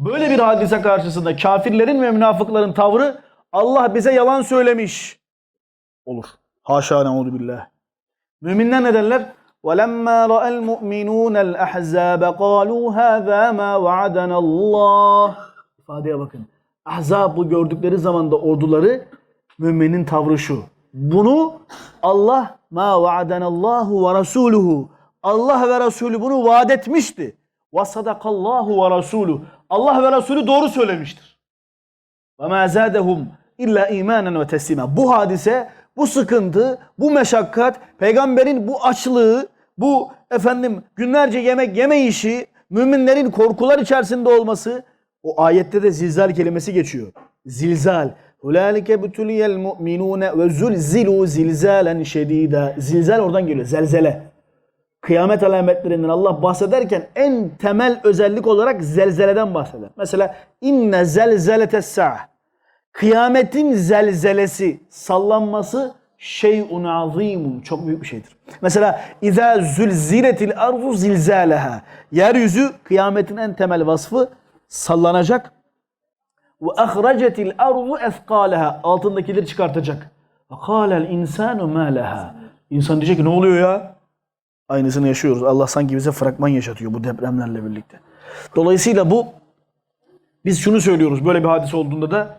Böyle bir hadise karşısında kafirlerin ve münafıkların tavrı Allah bize yalan söylemiş. Olur. Haşa ne'udu billah. Müminler ne derler? وَلَمَّا رَأَى الْمُؤْمِنُونَ الْأَحْزَابَ قَالُوا هَذَا مَا وَعَدَنَا اللّٰهِ İfadeye bakın. Ahzab'ı gördükleri zaman da orduları müminin tavrı şu. Bunu Allah ma vaadanallahu ve rasuluhu. Allah ve Resulü bunu vaat etmişti. Ve sadakallahu ve rasuluhu. Allah ve Resulü doğru söylemiştir. Ve ma zadehum illa imanen ve teslima. Bu hadise, bu sıkıntı, bu meşakkat, peygamberin bu açlığı, bu efendim günlerce yemek yeme işi, müminlerin korkular içerisinde olması, o ayette de zilzal kelimesi geçiyor. Zilzal. Hulalike butuliyel mu'minune ve zulzilu zilzalen şedida. Zilzal oradan geliyor. Zelzele. Kıyamet alametlerinden Allah bahsederken en temel özellik olarak zelzeleden bahseder. Mesela inne zelzeletes sa'a. Kıyametin zelzelesi, sallanması şeyun azimun. Çok büyük bir şeydir. Mesela izâ zülziletil ardu zilzâleha. Yeryüzü kıyametin en temel vasfı sallanacak. Ve ahracetil ardu efkâleha. Altındakileri çıkartacak. Ve kâlel insânu mâ leha. İnsan diyecek ki ne oluyor ya? Aynısını yaşıyoruz. Allah sanki bize fragman yaşatıyor bu depremlerle birlikte. Dolayısıyla bu biz şunu söylüyoruz böyle bir hadise olduğunda da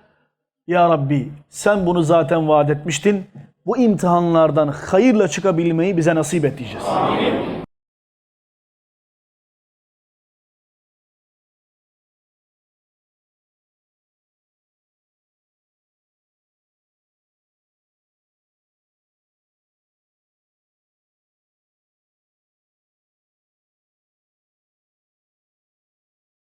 Ya Rabbi sen bunu zaten vaat etmiştin. Bu imtihanlardan hayırla çıkabilmeyi bize nasip et diyeceğiz.